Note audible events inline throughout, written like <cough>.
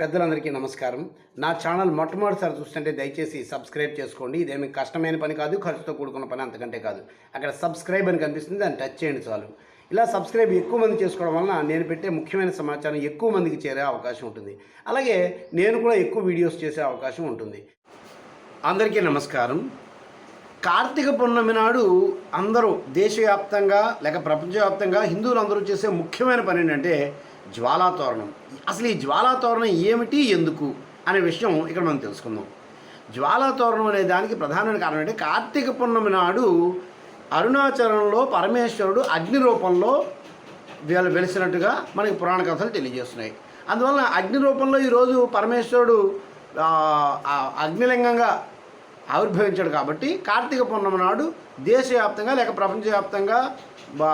పెద్దలందరికీ నమస్కారం. నా ఛానల్ మొట్టమొదటిసారి చూస్తుంటే దయచేసి సబ్స్క్రైబ్ చేసుకోండి. ఇదేమి కష్టమైన పని కాదు ఖర్చుతో కూడుకున్న పని అంతకంటే కాదు. అక్కడ సబ్స్క్రైబ్ అని కనిపిస్తుంది దాన్ని టచ్ చేయండి చాలు. ఇలా సబ్స్క్రైబ్ ఎక్కువ మంది చేసుకోవడం వలన నేను పెట్టే ముఖ్యమైన సమాచారం ఎక్కువ మందికి చేరే అవకాశం ఉంటుంది. అలాగే నేను కూడా ఎక్కువ వీడియోస్ చేసే అవకాశం ఉంటుంది. అందరికీ నమస్కారం. కార్తీక పౌర్ణమి నాడు అందరూ దేశవ్యాప్తంగా లేక ప్రపంచవ్యాప్తంగా హిందువులు అందరూ చేసే ముఖ్యమైన పని ఏంటంటే జ్వాలాతోరణం. అసలు ఈ జ్వాలాతోరణం ఏమిటి ఎందుకు అనే విషయం ఇక్కడ మనం తెలుసుకుందాం. జ్వాలాతోరణం అనే దానికి ప్రధానమైన కారణం ఏంటంటే కార్తీక పున్నమి నాడు అరుణాచలంలో పరమేశ్వరుడు అగ్ని రూపంలో వీళ్ళు వెలిసినట్టుగా మనకి పురాణ కథలు తెలియజేస్తున్నాయి. అందువలన అగ్ని రూపంలో ఈరోజు పరమేశ్వరుడు అగ్నిలింగంగా ఆవిర్భవించాడు కాబట్టి కార్తీక పౌర్ణమి నాడు దేశవ్యాప్తంగా లేక ప్రపంచవ్యాప్తంగా బా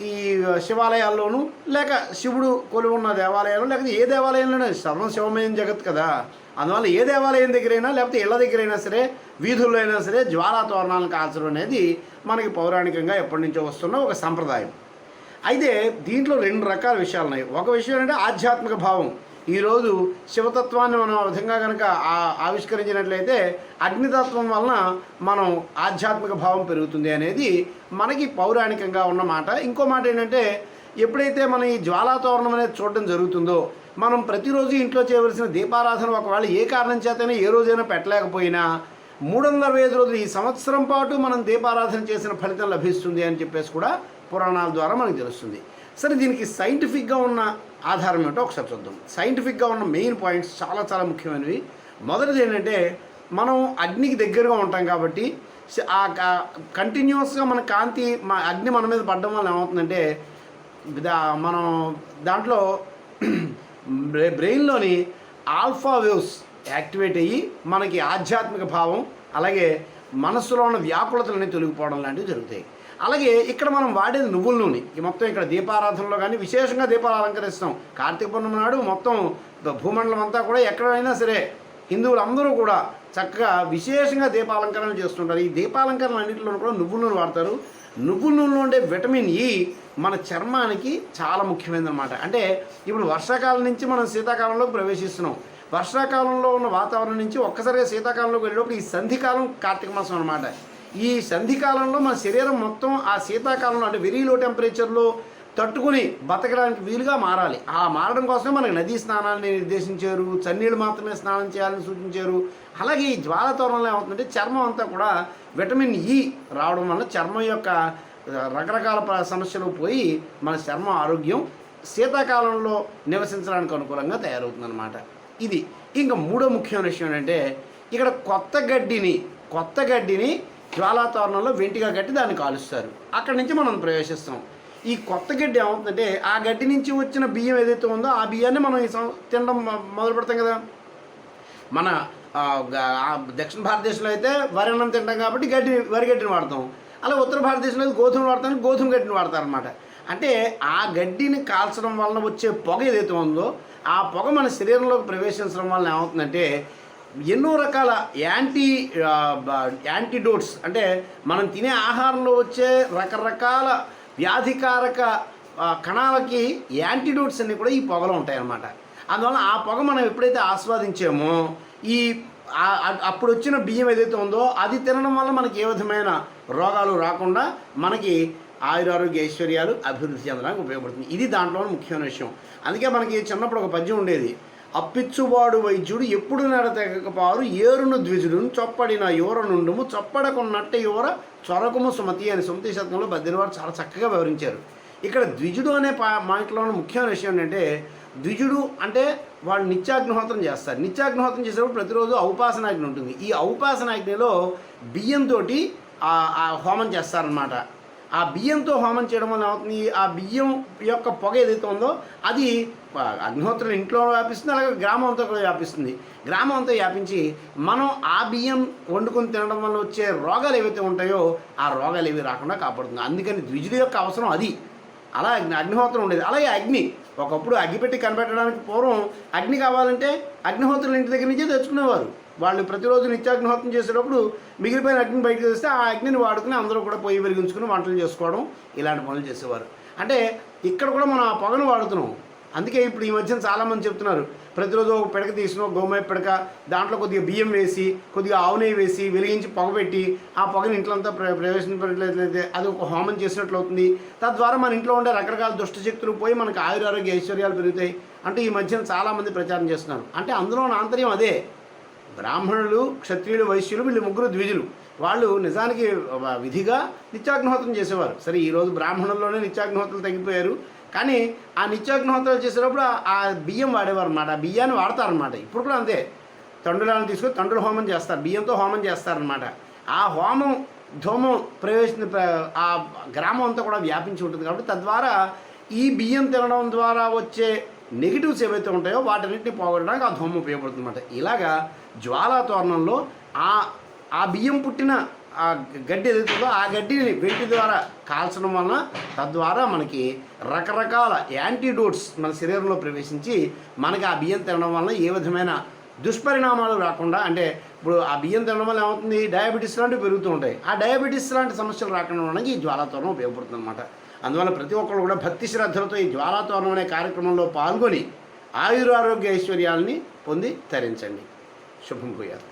ఈ శివాలయాల్లోనూ లేక శివుడు కొలువు ఉన్న దేవాలయాలు లేకపోతే ఏ దేవాలయంలోనే సర్వం శివమయం జగత్ కదా. అందువల్ల ఏ దేవాలయం దగ్గరైనా లేకపోతే ఇళ్ళ దగ్గరైనా సరే వీధుల్లో అయినా సరే జ్వాలా తోరణాలను కాల్చడం అనేది మనకి పౌరాణికంగా ఎప్పటి నుంచో వస్తున్న ఒక సంప్రదాయం. అయితే దీంట్లో రెండు రకాల విషయాలు ఉన్నాయి. ఒక విషయం అంటే ఆధ్యాత్మిక భావం. ఈరోజు శివతత్వాన్ని మనం ఆ విధంగా కనుక ఆవిష్కరించినట్లయితే అగ్నితత్వం వలన మనం ఆధ్యాత్మిక భావం పెరుగుతుంది అనేది మనకి పౌరాణికంగా ఉన్న మాట. ఇంకో మాట ఏంటంటే ఎప్పుడైతే మనం ఈ జ్వాలాతోరణం అనేది చూడడం జరుగుతుందో మనం ప్రతిరోజు ఇంట్లో చేయవలసిన దీపారాధన ఒకవేళ ఏ కారణం చేతనే ఏ రోజైనా పెట్టలేకపోయినా మూడు వందల అరవై ఐదు రోజులు ఈ సంవత్సరం పాటు మనం దీపారాధన చేసిన ఫలితం లభిస్తుంది అని చెప్పేసి కూడా పురాణాల ద్వారా మనకు తెలుస్తుంది. సరే దీనికి సైంటిఫిక్గా ఉన్న ఆధారం ఏంటో ఒకసారి చూద్దాం. సైంటిఫిక్గా ఉన్న మెయిన్ పాయింట్స్ చాలా చాలా ముఖ్యమైనవి. మొదటిది ఏంటంటే మనం అగ్నికి దగ్గరగా ఉంటాం కాబట్టి ఆ కంటిన్యూస్గా మన కాంతి మా అగ్ని మన మీద పడడం వల్ల ఏమవుతుందంటే దా మనం దాంట్లో <clears throat> బ్రెయిన్లోని ఆల్ఫా వేవ్స్ యాక్టివేట్ అయ్యి మనకి ఆధ్యాత్మిక భావం అలాగే మనస్సులో ఉన్న వ్యాకులతలన్నీ తొలగిపోవడం లాంటివి జరుగుతాయి. అలాగే ఇక్కడ మనం వాడేది నువ్వుల నూనె. ఈ మొత్తం ఇక్కడ దీపారాధనలో కానీ విశేషంగా దీపాలు అలంకరిస్తాం కార్తీక పౌర్ణమి నాడు మొత్తం భూమండలం అంతా కూడా ఎక్కడైనా సరే హిందువులందరూ కూడా చక్కగా విశేషంగా దీపాలంకరణ చేస్తుంటారు. ఈ దీపాలంకరణ అన్నింటిలో కూడా నువ్వుల నూనె వాడతారు. నువ్వుల నూనెలో ఉండే విటమిన్ ఈ మన చర్మానికి చాలా ముఖ్యమైనదన్నమాట. అంటే ఇప్పుడు వర్షాకాలం నుంచి మనం శీతాకాలంలోకి ప్రవేశిస్తున్నాం. వర్షాకాలంలో ఉన్న వాతావరణం నుంచి ఒక్కసారిగా శీతాకాలంలోకి వెళ్ళేటప్పుడు ఈ సంధికాలం కార్తీక మాసం అనమాట ఈ సంధికాలంలో మన శరీరం మొత్తం ఆ శీతాకాలంలో అంటే వెరీ లో టెంపరేచర్లో తట్టుకుని బతకడానికి వీలుగా మారాలి. ఆ మారడం కోసమే మనకి నదీ స్నానాన్ని నిర్దేశించారు చన్నీళ్ళు మాత్రమే స్నానం చేయాలని సూచించారు. అలాగే ఈ జ్వాల తోరణంలో ఏమవుతుందంటే చర్మం అంతా కూడా విటమిన్ ఈ e రావడం వల్ల చర్మం యొక్క రకరకాల సమస్యలు పోయి మన చర్మ ఆరోగ్యం శీతాకాలంలో నివసించడానికి అనుకూలంగా తయారవుతుందన్నమాట. ఇది. ఇంకా మూడో ముఖ్యమైన విషయం ఏంటంటే ఇక్కడ కొత్త గడ్డిని కొత్త గడ్డిని జ్వాలాతోరణంలో వెంటిగా కట్టి దాన్ని కాలుస్తారు. అక్కడి నుంచి మనం ప్రవేశిస్తాం. ఈ కొత్త గడ్డి ఏమవుతుందంటే ఆ గడ్డి నుంచి వచ్చిన బియ్యం ఏదైతే ఉందో ఆ బియ్యాన్ని మనం ఈ తినడం మొదలు పెడతాం కదా. మన దక్షిణ భారతదేశంలో అయితే వరి అన్నం తింటాం కాబట్టి గడ్డి వరి గడ్డిని వాడతాం. అలా ఉత్తర భారతదేశంలో అయితే గోధుమ వాడతాం గోధుమ గడ్డిని వాడతారనమాట అంటే ఆ గడ్డిని కాల్చడం వలన వచ్చే పొగ ఏదైతే ఉందో ఆ పొగ మన శరీరంలోకి ప్రవేశించడం వలన ఏమవుతుందంటే ఎన్నో రకాల యాంటీ యాంటీడోట్స్. అంటే మనం తినే ఆహారంలో వచ్చే రకరకాల వ్యాధికారక కణాలకి యాంటీడోట్స్ అన్నీ కూడా ఈ పొగలో ఉంటాయి అన్నమాట అందువల్ల ఆ పొగ మనం ఎప్పుడైతే ఆస్వాదించామో ఈ అప్పుడు వచ్చిన బియ్యం ఏదైతే ఉందో అది తినడం వల్ల మనకి ఏ విధమైన రోగాలు రాకుండా మనకి ఆయురారోగ్య ఐశ్వర్యాలు అభివృద్ధి చెందడానికి ఉపయోగపడుతుంది. ఇది దాంట్లో ముఖ్యమైన విషయం. అందుకే మనకి చిన్నప్పుడు ఒక పద్యం ఉండేది. అప్పిచ్చువాడు వైద్యుడు ఎప్పుడు నడతెగకపారు ఏరును ద్విజుడును చొప్పడిన యువర నుండుము చొప్పడకున్నట్టు యువర చొరకుము సుమతి అని సుమతి శతకంలో బద్దెనివారు చాలా చక్కగా వివరించారు. ఇక్కడ ద్విజుడు అనే పా మాటలో ఉన్న ముఖ్యమైన విషయం ఏంటంటే ద్విజుడు అంటే వాళ్ళు నిత్యాగ్నిహోత్రం చేస్తారు. నిత్యాగ్నిహోత్రం చేసేటప్పుడు ప్రతిరోజు ఔపాసనాగ్ని ఉంటుంది. ఈ ఔపాసనాగ్నిలో బియ్యంతో ఆ హోమం చేస్తారనమాట ఆ బియ్యంతో హోమం చేయడం వల్ల ఏమవుతుంది? ఆ బియ్యం యొక్క పొగ ఏదైతే ఉందో అది అగ్నిహోత్రులు ఇంట్లో వ్యాపిస్తుంది అలాగే గ్రామం అంతా కూడా వ్యాపిస్తుంది. గ్రామం అంతా వ్యాపించి మనం ఆ బియ్యం వండుకొని తినడం వల్ల వచ్చే రోగాలు ఏవైతే ఉంటాయో ఆ రోగాలు ఏవి రాకుండా కాపాడుతుంది. అందుకని ద్విజుడి యొక్క అవసరం అది. అలా అగ్ని అగ్నిహోత్రం ఉండేది. అలాగే అగ్ని. ఒకప్పుడు అగ్గిపెట్టి కనిపెట్టడానికి పూర్వం అగ్ని కావాలంటే అగ్నిహోత్రులు ఇంటి దగ్గర నుంచే తెచ్చుకునేవారు. వాళ్ళు ప్రతిరోజు నిత్యాగ్నిహోత్రం చేసేటప్పుడు మిగిలిపోయిన అగ్ని బయటకు తెస్తే ఆ అగ్నిని వాడుకుని అందరూ కూడా పొయ్యి వెలిగించుకుని వంటలు చేసుకోవడం ఇలాంటి పనులు చేసేవారు. అంటే ఇక్కడ కూడా మనం ఆ పొగను వాడుతున్నాం. అందుకే ఇప్పుడు ఈ మధ్యన చాలామంది చెప్తున్నారు ప్రతిరోజు ఒక పిడక తీసిన గోమయ పిడక దాంట్లో కొద్దిగా బియ్యం వేసి కొద్దిగా ఆవు నెయ్యి వేసి వెలిగించి పొగబెట్టి ఆ పొగని ఇంట్లో అంతా ప్ర ప్రవేశించినట్లయితే అది ఒక హోమం చేసినట్లు అవుతుంది. తద్వారా మన ఇంట్లో ఉండే రకరకాల దుష్టశక్తులు పోయి మనకు ఆయురారోగ్య ఐశ్వర్యాలు పెరుగుతాయి. అంటే ఈ మధ్యన చాలామంది ప్రచారం చేస్తున్నారు. అంటే అందులో ఆంతర్యం అదే. బ్రాహ్మణులు క్షత్రియులు వైశ్యులు వీళ్ళు ముగ్గురు ద్విజులు. వాళ్ళు నిజానికి విధిగా నిత్యాగ్నిహోత్రం చేసేవారు. సరే ఈరోజు బ్రాహ్మణుల్లోనే నిత్యాగ్నిహోత్రులు తగ్గిపోయారు. కానీ ఆ నిత్యాగ్నిహోత్రాలు చేసేటప్పుడు ఆ- బియ్యం వాడేవారు అనమాట ఆ బియ్యాన్ని వాడతారనమాట ఇప్పుడు కూడా అంతే. తండ్రులను తీసుకొని తండ్రుల హోమం చేస్తారు. బియ్యంతో హోమం చేస్తారనమాట ఆ హోమం ధూమం ప్రవేశించిన ఆ గ్రామం అంతా కూడా వ్యాపించి ఉంటుంది కాబట్టి తద్వారా ఈ బియ్యం తినడం ద్వారా వచ్చే నెగిటివ్స్ ఏవైతే ఉంటాయో వాటన్నిటిని పోగొట్టడానికి ఆ ధూమం ఉపయోగపడుతుంది అనమాట ఇలాగా జ్వాలా తోరణంలో ఆ ఆ బియ్యం పుట్టిన ఆ గడ్డి ఎదుగుతుందో ఆ గడ్డిని వెంటి ద్వారా కాల్చడం వలన తద్వారా మనకి రకరకాల యాంటీడోట్స్ మన శరీరంలో ప్రవేశించి మనకి ఆ బియ్యం తినడం వలన ఏ విధమైన దుష్పరిణామాలు రాకుండా అంటే ఇప్పుడు ఆ బియ్యం తినడం వల్ల ఏమవుతుంది? డయాబెటీస్ లాంటివి పెరుగుతూ ఉంటాయి. ఆ డయాబెటీస్ లాంటి సమస్యలు రాకుండా ఉండడానికి ఈ జ్వాలాతోరణం ఉపయోగపడుతుంది అనమాట అందువల్ల ప్రతి ఒక్కరు కూడా భక్తి శ్రద్ధలతో ఈ జ్వాలాతోరణం అనే కార్యక్రమంలో పాల్గొని ఆయురారోగ్య ఐశ్వర్యాలని పొంది తరించండి. శుభం భూయాలు